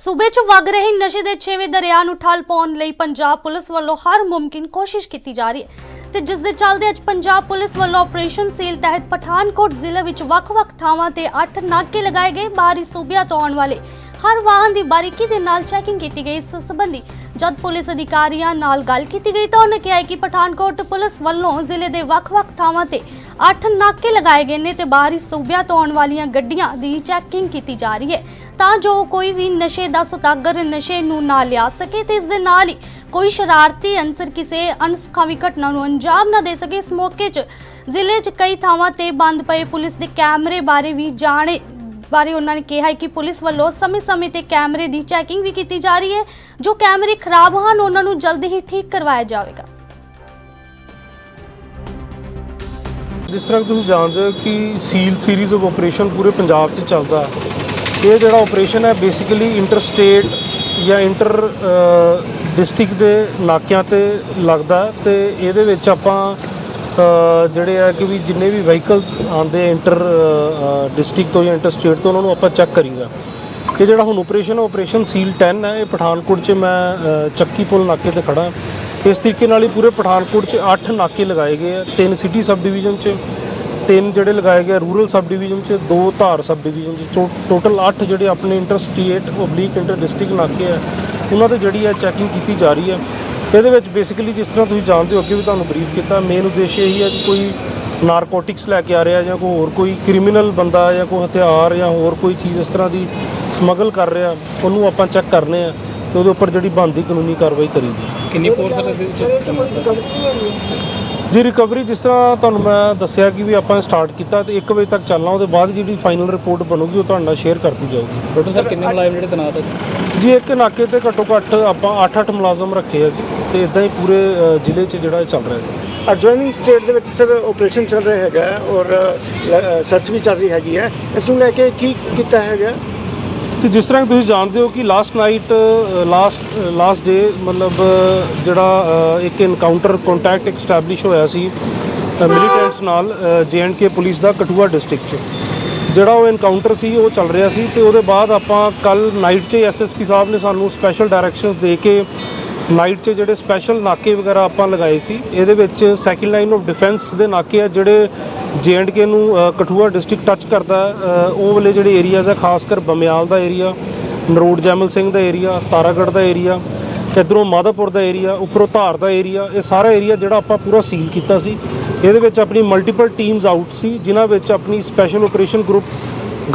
ਸੂਬੇ 'ਚ ਵਗ ਰਹੇ ਨਸ਼ੇ ਦੇ ਛੇਵੇਂ ਦਰਿਆ ਨੂੰ ਠੱਲ ਪਾਉਣ ਲਈ ਪੰਜਾਬ ਪੁਲਿਸ ਵੱਲੋਂ ਹਰ ਮੁਮਕਿਨ ਕੋਸ਼ਿਸ਼ ਕੀਤੀ ਜਾ ਰਹੀ ਹੈ। ਤੇ ਜਿਸ ਦੇ ਚੱਲਦੇ ਅੱਜ ਪੰਜਾਬ ਪੁਲਿਸ ਵੱਲੋਂ ਆਪਰੇਸ਼ਨ ਸੀਲ ਤਹਿਤ ਪਠਾਨਕੋਟ ਜ਼ਿਲ੍ਹੇ ਵਿੱਚ ਵੱਖ-ਵੱਖ ਥਾਵਾਂ ਤੇ 8 ਨਾਕੇ ਲਗਾਏ ਗਏ ਬਾਹਰੀ ਸੂਬਿਆਂ ਤੋਂ ਆਉਣ ਵਾਲੇ ਹਰ ਵਾਹਨ ਦੀ ਬਾਰੀਕੀ ਦੇ ਨਾਲ ਚੈਕਿੰਗ ਕੀਤੀ ਗਈ ਇਸ ਸੰਬੰਧੀ। ਜਦ ਪੁਲਿਸ ਅਧਿਕਾਰੀਆਂ ਨਾਲ ਗੱਲ ਕੀਤੀ ਗਈ ਤਾਂ ਉਹਨਾਂ ਕਿਹਾ ਕਿ ਪਠਾਨਕੋਟ ਪੁਲਿਸ ਵੱਲੋਂ ਜ਼ਿਲ੍ਹੇ ਦੇ ਵੱਖ-ਵੱਖ ਥਾਵਾਂ ਤੇ 8 ਨਾਕੇ ਲਗਾਏ ਗਏ ਨੇ ਤੇ ਬਾਹਰੀ ਸੂਬਿਆਂ ਤੋਂ ਆਉਣ ਵਾਲੀਆਂ ਗੱਡੀਆਂ ਦੀ ਚੈਕਿੰਗ ਕੀਤੀ ਜਾ ਰਹੀ ਹੈ। ਤਾਂ ਜੋ ਕੋਈ ਵੀ ਨਸ਼ੇ ਦਾ ਸੁਤਾਗਰ ਨਸ਼ੇ ਨੂੰ ਨਾ ਲਿਆ ਸਕੇ ਤੇ ਇਸ ਦੇ ਨਾਲ ਹੀ ਕੋਈ ਸ਼ਰਾਰਤੀ ਅਨਸਰ ਕਿਸੇ ਅਨਸੁਖਾਵੀ ਘਟਨਾ ਨੂੰ ਅੰਜਾਮ ਨਾ ਦੇ ਸਕੇ। ਇਸ ਮੌਕੇ 'ਚ ਜ਼ਿਲ੍ਹੇ 'ਚ ਕਈ ਥਾਵਾਂ ਤੇ ਬੰਦ ਪਏ ਪੁਲਿਸ ਦੇ ਕੈਮਰੇ ਬਾਰੇ ਵੀ ਜਾਣੇ, ਬਾਰੇ ਉਹਨਾਂ ਨੇ ਕਿਹਾ ਹੈ ਕਿ ਪੁਲਿਸ ਵੱਲੋਂ ਸਮੇਂ-ਸਮੇਂ ਤੇ ਕੈਮਰੇ ਦੀ ਚੈਕਿੰਗ ਵੀ ਕੀਤੀ ਜਾ ਰਹੀ ਹੈ। ਜੋ ਕੈਮਰੇ ਖਰਾਬ ਹਨ, ਉਹਨਾਂ ਨੂੰ ਜਲਦੀ ਹੀ ਠੀਕ ਕਰਵਾਇਆ ਜਾਵੇਗਾ। ਜਿਸ ਤਰ੍ਹਾਂ ਤੁਸੀਂ ਜਾਣਦੇ ਹੋ ਕਿ ਸੀਲ ਸੀਰੀਜ਼ ਆਫ ਆਪਰੇਸ਼ਨ ਪੂਰੇ ਪੰਜਾਬ 'ਚ ਚੱਲਦਾ ਹੈ। ਇਹ ਜਿਹੜਾ ਆਪਰੇਸ਼ਨ ਹੈ ਬੇਸਿਕਲੀ ਇੰਟਰ ਸਟੇਟ ਜਾਂ ਇੰਟਰ ਡਿਸਟ੍ਰਿਕਟ ਦੇ ਨਾਕਿਆਂ ਤੇ ਲੱਗਦਾ ਹੈ ਤੇ ਇਹਦੇ ਵਿੱਚ ਆਪਾਂ ਜਿਹੜੇ ਆ ਕਿ ਵੀ ਜਿੰਨੇ ਵੀ ਵਹੀਕਲਸ ਆਉਂਦੇ ਇੰਟਰ ਡਿਸਟ੍ਰਿਕਟ ਤੋਂ ਜਾਂ ਇੰਟਰ ਸਟੇਟ ਤੋਂ, ਉਹਨਾਂ ਨੂੰ ਆਪਾਂ ਚੈੱਕ ਕਰੀਦਾ। ਇਹ ਜਿਹੜਾ ਹੁਣ ਆਪਰੇਸ਼ਨ ਆਪਰੇਸ਼ਨ ਸੀਲ 10 ਹੈ, ਇਹ ਪਠਾਨਕੋਟ 'ਚ ਮੈਂ ਚੱਕੀ ਪੁਲ ਨਾਕੇ ਤੇ ਖੜਾ ਇਸ ਤਰੀਕੇ ਨਾਲ ਹੀ ਪੂਰੇ ਪਠਾਨਕੋਟ 'ਚ 8 ਨਾਕੇ ਲਗਾਏ ਗਏ ਆ, ਤਿੰਨ ਸਿਟੀ ਸਬ ਡਿਵੀਜ਼ਨ 'ਚ। ਤਿੰਨ ਜਿਹੜੇ ਲਗਾਏ ਗਏ ਰੂਰਲ ਸਬ ਡਿਵੀਜ਼ਨ 'ਚ, ਦੋ ਧਾਰ ਸਬ ਡਿਵੀਜ਼ਨ 'ਚ ਟੋਟਲ 8 ਜਿਹੜੇ ਆਪਣੇ inter state oblique inter district ਨਾਕੇ ਆ, ਉਹਨਾਂ ਤੇ ਜਿਹੜੀ ਹੈ ਚੈਕਿੰਗ ਕੀਤੀ ਜਾ ਰਹੀ ਹੈ। ਇਹਦੇ ਵਿੱਚ ਬੇਸਿਕਲੀ ਜਿਸ ਤਰ੍ਹਾਂ ਤੁਸੀਂ ਜਾਣਦੇ ਹੋ ਅੱਗੇ ਵੀ ਤੁਹਾਨੂੰ ਬਰੀਫ ਕੀਤਾ ਮੇਨ ਉਦੇਸ਼ ਇਹੀ ਹੈ ਕਿ ਕੋਈ ਨਾਰਕੋਟਿਕਸ ਲੈ ਕੇ ਆ ਰਿਹਾ ਜਾਂ ਕੋਈ ਹੋਰ ਕੋਈ ਕ੍ਰਿਮੀਨਲ ਬੰਦਾ ਜਾਂ ਕੋਈ ਹਥਿਆਰ ਜਾਂ ਹੋਰ ਕੋਈ ਚੀਜ਼ ਇਸ ਤਰ੍ਹਾਂ ਦੀ ਸਮਗਲ ਕਰ ਰਿਹਾ, ਉਹਨੂੰ ਆਪਾਂ ਚੈੱਕ ਕਰਨੇ ਆ ਤੇ ਉਹਦੇ ਉੱਪਰ ਜਿਹੜੀ ਬਣਦੀ ਕਾਨੂੰਨੀ ਕਾਰਵਾਈ ਕਰੀਦੀ ਕਿੰਨੀ ਫੋਰਸ ਹੈ ਇਹਦੇ ਵਿੱਚ? ਜੀ ਰਿਕਵਰੀ ਜਿਸ ਤਰ੍ਹਾਂ ਤੁਹਾਨੂੰ ਮੈਂ ਦੱਸਿਆ ਕਿ ਵੀ ਆਪਾਂ ਸਟਾਰਟ ਕੀਤਾ ਤੇ 1 ਵਜੇ ਤੱਕ ਚੱਲਣਾ ਉਹਦੇ ਬਾਅਦ ਜਿਹੜੀ ਫਾਈਨਲ ਰਿਪੋਰਟ ਬਣੂਗੀ ਉਹ ਤੁਹਾਡੇ ਨਾਲ ਸ਼ੇਅਰ ਕਰਤੀ ਜਾਊਗੀ। ਟੋਟਲ ਸਰ ਕਿੰਨੇ ਮੁਲਾਜ਼ਮ ਜਿਹੜੇ ਤੈਨਾਤ ਹੈ? ਜੀ ਇੱਕ ਨਾਕੇ ਤੇ ਘੱਟੋ ਘੱਟ ਆਪਾਂ 8-8 ਮੁਲਾਜ਼ਮ ਰੱਖੇ ਆ ਜੀ ਤੇ ਇਦਾਂ ਹੀ ਪੂਰੇ ਜ਼ਿਲ੍ਹੇ 'ਚ ਜਿਹੜਾ ਚੱਲ ਰਿਹਾ ਜੀ। ਅਡਜੋਇਨਿੰਗ ਸਟੇਟ ਦੇ ਵਿੱਚ ਸਰ ਆਪਰੇਸ਼ਨ ਚੱਲ ਰਿਹਾ ਹੈਗਾ ਹੈ ਔਰ ਸਰਚ ਵੀ ਚੱਲ ਰਹੀ ਹੈਗੀ ਹੈ। ਇਸ ਨੂੰ ਲੈ ਕੇ ਕੀ ਕੀਤਾ ਹੈਗਾ? ਕਿ ਜਿਸ ਤਰ੍ਹਾਂ ਤੁਸੀਂ ਜਾਣਦੇ ਹੋ ਕਿ last night last last day ਮਤਲਬ ਜਿਹੜਾ ਇੱਕ ਇਨਕਾਊਂਟਰ ਕੰਟੈਕਟ ਐਸਟੈਬਲਿਸ਼ ਹੋਇਆ ਸੀ ਮਿਲੀਟੈਂਟਸ ਨਾਲ ਕੇ ਪੁਲਿਸ ਦਾ ਕਠੂਆ ਡਿਸਟ੍ਰਿਕਟ 'ਚ। ਜਿਹੜਾ ਉਹ ਇਨਕਾਊਂਟਰ ਸੀ, ਉਹ ਚੱਲ ਰਿਹਾ ਸੀ ਤੇ ਉਹਦੇ ਬਾਅਦ ਆਪਾਂ ਕੱਲ ਨਾਈਟ 'ਚ ਐਸਐਸਪੀ ਸਾਹਿਬ ਨੇ ਸਾਨੂੰ ਸਪੈਸ਼ਲ ਡਾਇਰੈਕਸ਼ਨਸ ਦੇ ਕੇ ਨਾਈਟ 'ਚ ਜਿਹੜੇ ਸਪੈਸ਼ਲ ਨਾਕੇ ਵਗੈਰਾ ਆਪਾਂ ਲਗਾਏ ਸੀ, ਇਹਦੇ ਵਿੱਚ ਸੈਕਿੰਡ ਲਾਈਨ ਆਫ ਡਿਫੈਂਸ ਦੇ ਨਾਕੇ ਆ ਜਿਹੜੇ ਕੇ ਨੂੰ ਕਠੂਆ ਡਿਸਟ੍ਰਿਕਟ ਟੱਚ ਕਰਦਾ ਉਹ ਵਾਲੇ ਜਿਹੜੇ ਏਰੀਆਜ਼ ਆ ਖਾਸ ਕਰ ਬਮਿਆਲ ਦਾ ਏਰੀਆ ਨਰੋੜ ਜੈਮਲ ਸਿੰਘ ਦਾ ਏਰੀਆ ਤਾਰਾਗੜ੍ਹ ਦਾ ਏਰੀਆ ਇੱਧਰੋਂ ਮਾਧੋਪੁਰ ਦਾ ਏਰੀਆ ਉੱਪਰੋਂ ਧਾਰ ਦਾ ਏਰੀਆ ਇਹ ਸਾਰਾ ਏਰੀਆ ਜਿਹੜਾ ਆਪਾਂ ਪੂਰਾ ਸੀਲ ਕੀਤਾ ਸੀ। ਇਹਦੇ ਵਿੱਚ ਆਪਣੀ ਮਲਟੀਪਲ ਟੀਮਸ ਆਊਟ ਸੀ, ਜਿਨ੍ਹਾਂ ਵਿੱਚ ਆਪਣੀ ਸਪੈਸ਼ਲ ਆਪਰੇਸ਼ਨ ਗਰੁੱਪ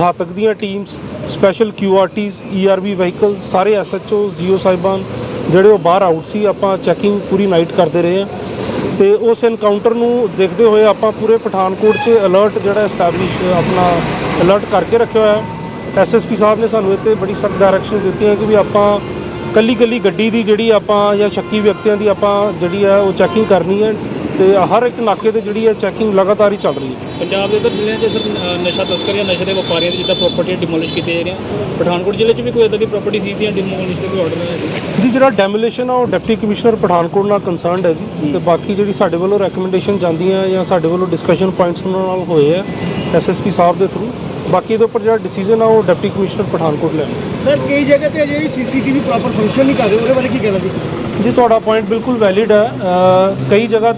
ਘਾਤਕ ਦੀਆਂ teams special QRTs ERV vehicle ਸਾਰੇ ਐਸਐਚਓਸ ਜੀਓ ਸਾਹਿਬਾਨ ਜਿਹੜੇ ਉਹ ਬਾਹਰ ਆਊਟ ਸੀ, ਆਪਾਂ ਚੈਕਿੰਗ ਪੂਰੀ ਨਾਈਟ ਕਰਦੇ ਰਹੇ ਹਾਂ। ਤੇ ਉਸ ਐਨਕਾਊਂਟਰ ਨੂੰ ਦੇਖਦੇ ਹੋਏ ਆਪਾਂ ਪੂਰੇ ਪਠਾਨਕੋਟ 'ਚ ਅਲਰਟ ਜਿਹੜਾ ਐਸਟੈਬਲਿਸ਼ ਆਪਣਾ ਅਲਰਟ ਕਰਕੇ ਰੱਖਿਆ ਹੋਇਆ ਹੈ। ਐਸਐਸਪੀ ਸਾਹਿਬ ਨੇ ਸਾਨੂੰ ਇੱਥੇ ਬੜੀ ਸਖਤ ਡਾਇਰੈਕਸ਼ਨ ਦਿੱਤੀਆਂ ਕਿ ਵੀ ਆਪਾਂ ਕੱਲੀ ਕੱਲੀ ਗੱਡੀ ਦੀ ਜਿਹੜੀ ਆਪਾਂ ਜਾਂ ਸ਼ੱਕੀ ਵਿਅਕਤੀਆਂ ਦੀ ਆਪਾਂ ਜਿਹੜੀ ਆ ਉਹ ਚੈਕਿੰਗ ਕਰਨੀ ਹੈ। ਤੇ ਹਰ ਇੱਕ ਨਾਕੇ ਤੇ ਜਿਹੜੀ ਹੈ ਚੈਕਿੰਗ ਲਗਾਤਾਰ ਹੀ ਚੱਲ ਰਹੀ ਹੈ। ਪੰਜਾਬ ਦੇ ਤਾਂ ਜ਼ਿਲ੍ਹਿਆਂ 'ਚ ਸਰ ਅ, ਨਸ਼ਾ ਤਸਕਰ ਜਾਂ ਨਸ਼ੇ ਦੇ ਵਪਾਰੀਆਂ ਦੀ ਜਿੱਦਾਂ ਪ੍ਰਾਪਰਟੀ ਡਿਮੋਲਿਸ਼ ਕੀਤੇ ਜਾ ਰਹੀਆਂ ਪਠਾਨਕੋਟ ਜ਼ਿਲ੍ਹੇ 'ਚ ਵੀ ਕੋਈ ਇਦਾਂ ਦੀ ਪ੍ਰਾਪਰਟੀ ਸੀ ਜਾਂ ਡਿਮੋਲਿਸ਼ ਦੇ ਕੋਈ ਆਰਡਰ ਹੈ? ਜੀ ਜਿਹੜਾ ਡੈਮੋਲੀਸ਼ਨ ਆ ਉਹ ਡਿਪਟੀ ਕਮਿਸ਼ਨਰ ਪਠਾਨਕੋਟ ਨਾਲ ਕੰਸਰਨਡ ਹੈ ਜੀ ਤੇ ਬਾਕੀ ਜਿਹੜੀ ਸਾਡੇ ਵੱਲੋਂ ਰეკਮੈਂਡੇਸ਼ਨ ਜਾਂਦੀਆਂ ਜਾਂ ਸਾਡੇ ਵੱਲੋਂ ਡਿਸਕਸ਼ਨ ਪੁਆਇੰਟਸ ਉਹਨਾਂ ਨਾਲ ਹੋਏ ਆ ਐਸਐਸਪੀ ਸਾਹਿਬ ਦੇ ਥਰੂ ਬਾਕੀ ਇਹਦੇ ਉੱਪਰ ਜਿਹੜਾ ਡਿਸੀਜਨ ਆ ਉਹ ਡਿਪਟੀ ਕਮਿਸ਼ਨਰ ਪਠਾਨਕੋਟ ਲੈਣਗੇ ਸਰ ਕਈ ਜਗ੍ਹਾ ਤੇ ਅਜੇ ਵੀ ਸੀਸੀਟੀਵੀ ਪ੍ਰੋਪਰ ਫੰਕਸ਼ਨ ਨਹੀਂ ਕਰ ਰਹੇ ਉਹਦੇ ਬਾਰੇ ਕੀ ਕਹਿਣਾ ਜੀ? ਜੀ ਤੁਹਾਡਾ ਪੁਆਇੰਟ ਬਿਲਕੁਲ ਵੈਲਿਡ ਹੈ। ਕਈ ਜਗ੍ਹਾ